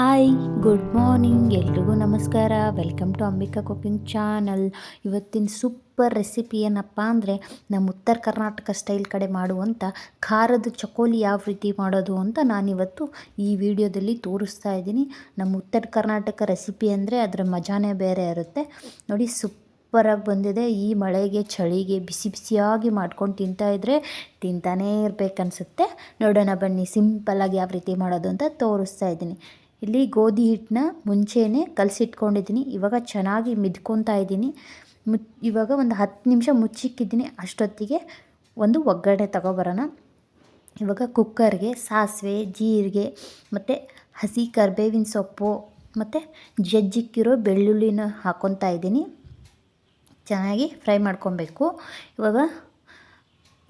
Hi, good morning. ಎಲ್ರಿಗೂ ನಮಸ್ಕಾರ. Welcome to Ambika cooking channel. ಇವತ್ತಿನ ಸೂಪರ್ ರೆಸಿಪಿ ಏನಪ್ಪ ಅಂದರೆ ನಮ್ಮ ಉತ್ತರ ಕರ್ನಾಟಕ ಸ್ಟೈಲ್ ಕಡೆ ಮಾಡುವಂಥ ಖಾರದ ಚಕೋಲಿ ಯಾವ ರೀತಿ ಮಾಡೋದು ಅಂತ ನಾನಿವತ್ತು ಈ ವಿಡಿಯೋದಲ್ಲಿ ತೋರಿಸ್ತಾ ಇದ್ದೀನಿ. ನಮ್ಮ ಉತ್ತರ ಕರ್ನಾಟಕ ರೆಸಿಪಿ ಅಂದರೆ, ಅದರ ಮಜಾನೇ ಬೇರೆ ಇರುತ್ತೆ. ನೋಡಿ, ಸೂಪರಾಗಿ ಬಂದಿದೆ. ಈ ಮಳೆಗೆ, ಚಳಿಗೆ ಬಿಸಿ ಬಿಸಿಯಾಗಿ ಮಾಡ್ಕೊಂಡು ತಿಂತಾಯಿದ್ರೆ ತಿಂತಾನೇ ಇರಬೇಕನ್ಸುತ್ತೆ. ನೋಡೋಣ ಬನ್ನಿ, ಸಿಂಪಲ್ಲಾಗಿ ಯಾವ ರೀತಿ ಮಾಡೋದು ಅಂತ ತೋರಿಸ್ತಾ ಇದ್ದೀನಿ. ಇಲ್ಲಿ ಗೋಧಿ ಹಿಟ್ಟನ್ನ ಮುಂಚೆನೇ ಕಲಸಿಟ್ಕೊಂಡಿದ್ದೀನಿ. ಇವಾಗ ಚೆನ್ನಾಗಿ ಮಿದ್ಕೊತಾ ಇದ್ದೀನಿ. ಮುಚ್, ಇವಾಗ ಒಂದು ಹತ್ತು ನಿಮಿಷ ಮುಚ್ಚಿಕ್ಕಿದ್ದೀನಿ. ಅಷ್ಟೊತ್ತಿಗೆ ಒಂದು ಒಗ್ಗರಣೆ ತಗೊಬರೋಣ. ಇವಾಗ ಕುಕ್ಕರ್ಗೆ ಸಾಸಿವೆ, ಜೀರಿಗೆ, ಮತ್ತು ಹಸಿ ಕರ್ಬೇವಿನ ಸೊಪ್ಪು, ಮತ್ತು ಜಜ್ಜಿಕ್ಕಿರೋ ಬೆಳ್ಳುಳ್ಳಿನ ಹಾಕ್ಕೊತಾ ಇದ್ದೀನಿ. ಚೆನ್ನಾಗಿ ಫ್ರೈ ಮಾಡ್ಕೊಬೇಕು. ಇವಾಗ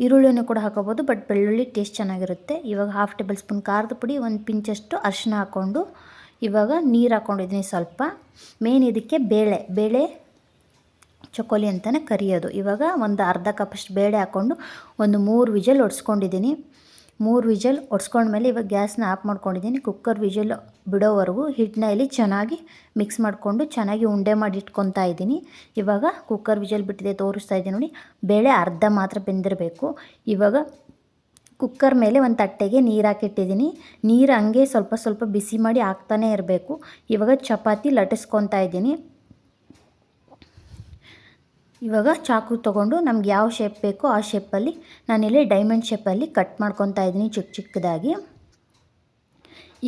ಈರುಳ್ಳಿನೂ ಕೂಡ ಹಾಕೋಬೋದು ಬಟ್ ಬೆಳ್ಳುಳ್ಳಿ ಟೇಸ್ಟ್ ಚೆನ್ನಾಗಿರುತ್ತೆ. ಇವಾಗ ಹಾಫ್ ಟೇಬಲ್ ಸ್ಪೂನ್ ಖಾರದ ಪುಡಿ, ಒಂದು ಪಿಂಚಷ್ಟು ಅರಿಶಿನ ಹಾಕ್ಕೊಂಡು ಇವಾಗ ನೀರು ಹಾಕ್ಕೊಂಡಿದ್ದೀನಿ ಸ್ವಲ್ಪ. ಮೇನ್ ಇದಕ್ಕೆ ಬೇಳೆ ಬೇಳೆ ಚಕೋಲಿ ಅಂತಲೇ ಕರಿಯೋದು. ಇವಾಗ ಒಂದು ಅರ್ಧ ಕಪ್ಪಷ್ಟು ಬೇಳೆ ಹಾಕ್ಕೊಂಡು ಒಂದು ಮೂರು ವಿಜಲ್ ಒಡ್ಸ್ಕೊಂಡಿದ್ದೀನಿ. ಮೂರು ವಿಜಲ್ ಒಡ್ಸ್ಕೊಂಡ್ಮೇಲೆ ಇವಾಗ ಗ್ಯಾಸ್ನ ಆಫ್ ಮಾಡ್ಕೊಂಡಿದ್ದೀನಿ. ಕುಕ್ಕರ್ ವಿಜಲ್ ಬಿಡೋವರೆಗೂ ಹಿಟ್ಟನ್ನ ಇಲ್ಲಿ ಚೆನ್ನಾಗಿ ಮಿಕ್ಸ್ ಮಾಡಿಕೊಂಡು ಚೆನ್ನಾಗಿ ಉಂಡೆ ಮಾಡಿ ಇಟ್ಕೊತಾ ಇದ್ದೀನಿ. ಇವಾಗ ಕುಕ್ಕರ್ ವಿಜಲ್ ಬಿಟ್ಟಿದೆ ತೋರಿಸ್ತಾ ಇದ್ದೀನಿ ನೋಡಿ. ಬೇಳೆ ಅರ್ಧ ಮಾತ್ರ ಬೆಂದಿರಬೇಕು. ಇವಾಗ ಕುಕ್ಕರ್ ಮೇಲೆ ಒಂದು ತಟ್ಟೆಗೆ ನೀರು ಹಾಕಿಟ್ಟಿದ್ದೀನಿ. ನೀರು ಹಂಗೆ ಸ್ವಲ್ಪ ಸ್ವಲ್ಪ ಬಿಸಿ ಮಾಡಿ ಹಾಕ್ತಾನೇ ಇರಬೇಕು. ಇವಾಗ ಚಪಾತಿ ಲಟ್ಟಿಸ್ಕೊತಾ ಇದ್ದೀನಿ. ಇವಾಗ ಚಾಕು ತೊಗೊಂಡು ನಮ್ಗೆ ಯಾವ ಶೇಪ್ ಬೇಕೋ ಆ ಶೇಪಲ್ಲಿ ನಾನಿಲ್ಲಿ ಡೈಮಂಡ್ ಶೇಪಲ್ಲಿ ಕಟ್ ಮಾಡ್ಕೊತಾ ಇದ್ದೀನಿ ಚಿಕ್ಕ ಚಿಕ್ಕದಾಗಿ.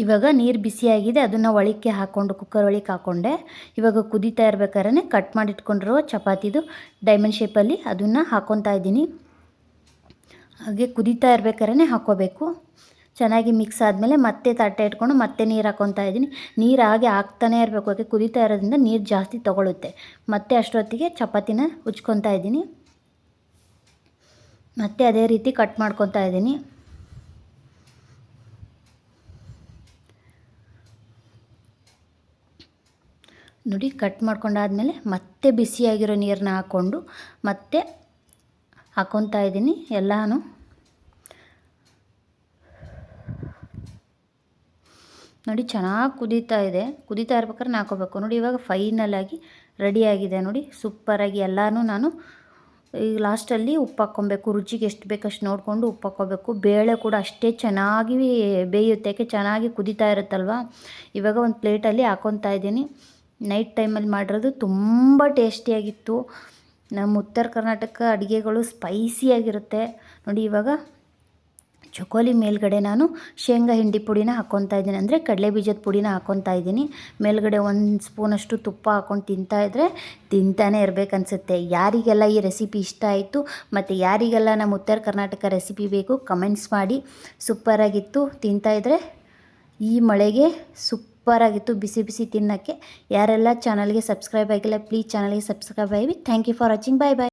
ಇವಾಗ ನೀರು ಬಿಸಿಯಾಗಿದೆ ಅದನ್ನು ಒಳಕ್ಕೆ ಹಾಕ್ಕೊಂಡು ಕುಕ್ಕರ್ ಒಳಗೆ ಹಾಕ್ಕೊಂಡೆ ಇವಾಗ ಕುದೀತಾ ಇರ್ಬೇಕಾದ್ರೆ ಕಟ್ ಮಾಡಿಟ್ಕೊಂಡಿರುವ ಚಪಾತಿದು ಡೈಮಂಡ್ ಶೇಪಲ್ಲಿ ಅದನ್ನು ಹಾಕ್ಕೊತಾ ಇದ್ದೀನಿ. ಹಾಗೆ ಕುದೀತಾ ಇರ್ಬೇಕಾದ್ರೆ ಹಾಕ್ಕೋಬೇಕು ಚೆನ್ನಾಗಿ ಮಿಕ್ಸ್ ಆದಮೇಲೆ ಮತ್ತೆ ತಟ್ಟೆ ಇಟ್ಕೊಂಡು ಮತ್ತೆ ನೀರು ಹಾಕ್ಕೊತಾ ಇದ್ದೀನಿ. ನೀರು ಹಾಗೆ ಹಾಕ್ತಾನೆ ಇರಬೇಕು ಅದಕ್ಕೆ ಕುದೀತಾ ಇರೋದ್ರಿಂದ ನೀರು ಜಾಸ್ತಿ ತೊಗೊಳುತ್ತೆ. ಮತ್ತೆ ಅಷ್ಟೊತ್ತಿಗೆ ಚಪಾತಿನ ಉಚ್ಕೊತಾ ಇದ್ದೀನಿ. ಮತ್ತೆ ಅದೇ ರೀತಿ ಕಟ್ ಮಾಡ್ಕೊತಾ ಇದ್ದೀನಿ. ನೋಡಿ ಕಟ್ ಮಾಡ್ಕೊಂಡಾದಮೇಲೆ ಮತ್ತೆ ಬಿಸಿಯಾಗಿರೋ ನೀರನ್ನ ಹಾಕ್ಕೊಂಡು ಮತ್ತೆ ಹಾಕ್ಕೊತಾ ಇದ್ದೀನಿ. ಎಲ್ಲನೂ ನೋಡಿ ಚೆನ್ನಾಗಿ ಕುದೀತಾ ಇದೆ. ಕುದೀತಾ ಇರ್ಬೇಕಾದ್ರೆ ನಾಕೋಬೇಕು. ನೋಡಿ ಇವಾಗ ಫೈನಲಾಗಿ ರೆಡಿಯಾಗಿದೆ ನೋಡಿ. ಸೂಪರಾಗಿ ಎಲ್ಲನೂ ನಾನು ಈಗ ಲಾಸ್ಟಲ್ಲಿ ಉಪ್ಪು ಹಾಕ್ಕೊಬೇಕು. ರುಚಿಗೆ ಎಷ್ಟು ಬೇಕಷ್ಟು ನೋಡಿಕೊಂಡು ಉಪ್ಪು ಹಾಕ್ಕೋಬೇಕು. ಬೇಳೆ ಕೂಡ ಅಷ್ಟೇ ಚೆನ್ನಾಗಿ ಬೇಯುತ್ತೆ. ಯಾಕೆ ಚೆನ್ನಾಗಿ ಕುದೀತಾ ಇರುತ್ತಲ್ವ? ಇವಾಗ ಒಂದು ಪ್ಲೇಟಲ್ಲಿ ಹಾಕ್ಕೊತಾ ಇದ್ದೀನಿ. ನೈಟ್ ಟೈಮಲ್ಲಿ ಮಾಡಿರೋದು ತುಂಬ ಟೇಸ್ಟಿಯಾಗಿತ್ತು ನಮ್ಮ ಉತ್ತರ ಕರ್ನಾಟಕ ಅಡುಗೆಗಳು ಸ್ಪೈಸಿಯಾಗಿರುತ್ತೆ ನೋಡಿ ಇವಾಗ ಚಕೋಲಿ ಮೇಲ್ಗಡೆ ನಾನು ಶೇಂಗಾ ಹಿಂಡಿ ಪುಡಿನ ಹಾಕ್ಕೊತಾ ಇದ್ದೀನಿ. ಅಂದರೆ ಕಡಲೆ ಬೀಜದ ಪುಡಿನ ಹಾಕ್ಕೊತಾ ಇದ್ದೀನಿ. ಮೇಲ್ಗಡೆ ಒಂದು ಸ್ಪೂನಷ್ಟು ತುಪ್ಪ ಹಾಕ್ಕೊಂಡು ತಿಂತಾಯಿದ್ರೆ ತಿಂತಾನೆ ಇರಬೇಕನ್ಸುತ್ತೆ ಯಾರಿಗೆಲ್ಲ ಈ ರೆಸಿಪಿ ಇಷ್ಟ ಆಯಿತು ಮತ್ತು ಯಾರಿಗೆಲ್ಲ ನಮ್ಮ ಉತ್ತರ ಕರ್ನಾಟಕ ರೆಸಿಪಿ ಬೇಕು, ಕಮೆಂಟ್ಸ್ ಮಾಡಿ. ಸೂಪರಾಗಿತ್ತು. ತಿಂತಾಯಿದ್ರೆ ಈ ಮಳೆಗೆ ಸೂಪರಾಗಿತ್ತು. ಬಿಸಿ ಬಿಸಿ ತಿನ್ನೋಕ್ಕೆ. ಯಾರೆಲ್ಲ ಚಾನಲ್ಗೆ ಸಬ್ಸ್ಕ್ರೈಬ್ ಆಗಿಲ್ಲ, ಪ್ಲೀಸ್ ಚಾನಲ್ಗೆ ಸಬ್ಸ್ಕ್ರೈಬ್ ಆಗಿ. Thank you for watching. Bye bye.